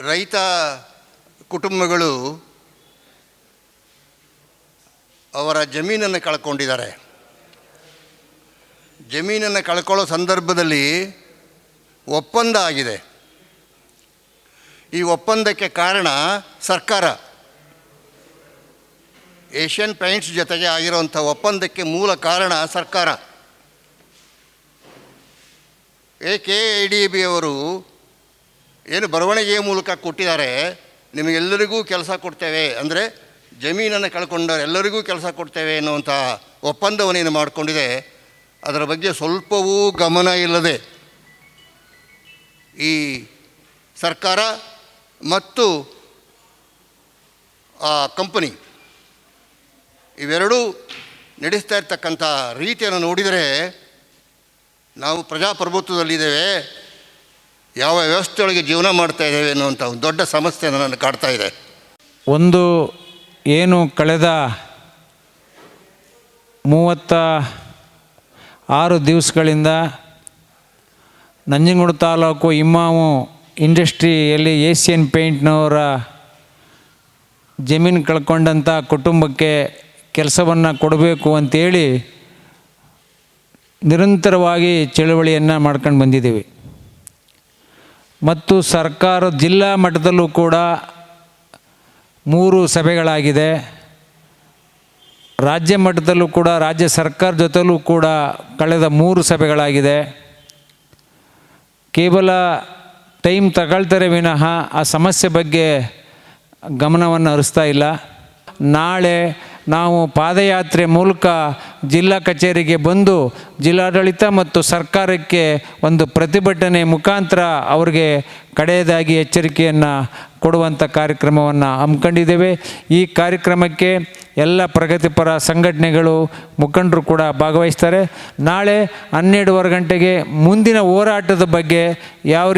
ರೈತ ಕುಟುಂಬಗಳು ಅವರ ಜಮೀನನ್ನು ಕಳ್ಕೊಂಡಿದ್ದಾರೆ. ಜಮೀನನ್ನು ಕಳ್ಕೊಳ್ಳೋ ಸಂದರ್ಭದಲ್ಲಿ ಒಪ್ಪಂದ ಆಗಿದೆ. ಈ ಒಪ್ಪಂದಕ್ಕೆ ಕಾರಣ ಸರ್ಕಾರ. ಏಷ್ಯನ್ ಪೇಂಟ್ಸ್ ಜೊತೆಗೆ ಆಗಿರುವಂಥ ಒಪ್ಪಂದಕ್ಕೆ ಮೂಲ ಕಾರಣ ಸರ್ಕಾರ. A K I D B ಅವರು ಏನು ಬರವಣಿಗೆಯ ಮೂಲಕ ಕೊಟ್ಟಿದ್ದಾರೆ, ನಿಮಗೆಲ್ಲರಿಗೂ ಕೆಲಸ ಕೊಡ್ತೇವೆ. ಅಂದರೆ ಜಮೀನನ್ನು ಕಳ್ಕೊಂಡವ್ರು ಎಲ್ಲರಿಗೂ ಕೆಲಸ ಕೊಡ್ತೇವೆ ಎನ್ನುವಂಥ ಒಪ್ಪಂದವನ್ನೇನು ಮಾಡಿಕೊಂಡಿದೆ. ಅದರ ಬಗ್ಗೆ ಸ್ವಲ್ಪವೂ ಗಮನ ಇಲ್ಲದೆ ಈ ಸರ್ಕಾರ ಮತ್ತು ಆ ಕಂಪನಿ ಇವೆರಡೂ ನಡೆಸ್ತಾ ಇರ್ತಕ್ಕಂಥ ರೀತಿಯನ್ನು ನೋಡಿದರೆ ನಾವು ಪ್ರಜಾಪ್ರಭುತ್ವದಲ್ಲಿದ್ದೇವೆ. ಯಾವ ವ್ಯವಸ್ಥೆಯೊಳಗೆ ಜೀವನ ಮಾಡ್ತಾ ಇದ್ದೇವೆ ಅನ್ನುವಂಥ ಒಂದು ದೊಡ್ಡ ಸಮಸ್ಯೆ ನನ್ನನ್ನು ಕಾಡ್ತಾ ಇದೆ. ಒಂದು ಏನು ಕಳೆದ ಮೂವತ್ತ ಆರು ದಿವಸಗಳಿಂದ ನಂಜನಗೂಡು ತಾಲೂಕು ಇಮ್ಮಾವು ಇಂಡಸ್ಟ್ರಿಯಲ್ಲಿ ಏಷ್ಯನ್ ಪೇಂಟ್ನವರ ಜಮೀನು ಕಳ್ಕೊಂಡಂಥ ಕುಟುಂಬಕ್ಕೆ ಕೆಲಸವನ್ನು ಕೊಡಬೇಕು ಅಂತೇಳಿ ನಿರಂತರವಾಗಿ ಚಳುವಳಿಯನ್ನು ಮಾಡ್ಕೊಂಡು ಬಂದಿದ್ದೀವಿ. ಮತ್ತು ಸರ್ಕಾರ ಜಿಲ್ಲಾ ಮಟ್ಟದಲ್ಲೂ ಕೂಡ ಮೂರು ಸಭೆಗಳಾಗಿದೆ. ರಾಜ್ಯ ಮಟ್ಟದಲ್ಲೂ ಕೂಡ, ರಾಜ್ಯ ಸರ್ಕಾರ ಜೊತೆಲೂ ಕೂಡ ಕಳೆದ ಮೂರು ಸಭೆಗಳಾಗಿದೆ. ಕೇವಲ ಟೈಮ್ ತಗೊಳ್ತಾರೆ ವಿನಃ ಆ ಸಮಸ್ಯೆ ಬಗ್ಗೆ ಗಮನವನ್ನು ಹರಿಸ್ತಾ ಇಲ್ಲ. ನಾಳೆ ನಾವು ಪಾದಯಾತ್ರೆ ಮೂಲಕ ಜಿಲ್ಲಾ ಕಚೇರಿಗೆ ಬಂದು ಜಿಲ್ಲಾಡಳಿತ ಮತ್ತು ಸರ್ಕಾರಕ್ಕೆ ಒಂದು ಪ್ರತಿಭಟನೆ ಮುಖಾಂತರ ಅವರಿಗೆ ಕಡೆಯದಾಗಿ ಎಚ್ಚರಿಕೆಯನ್ನು ಕೊಡುವಂಥ ಕಾರ್ಯಕ್ರಮವನ್ನು ಹಮ್ಮಿಕೊಂಡಿದ್ದೇವೆ. ಈ ಕಾರ್ಯಕ್ರಮಕ್ಕೆ ಎಲ್ಲ ಪ್ರಗತಿಪರ ಸಂಘಟನೆಗಳು ಮುಖಂಡರು ಕೂಡ ಭಾಗವಹಿಸ್ತಾರೆ. ನಾಳೆ ಹನ್ನೆರಡುವರೆ ಗಂಟೆಗೆ ಮುಂದಿನ ಹೋರಾಟದ ಬಗ್ಗೆ ಯಾವ ರೀತಿ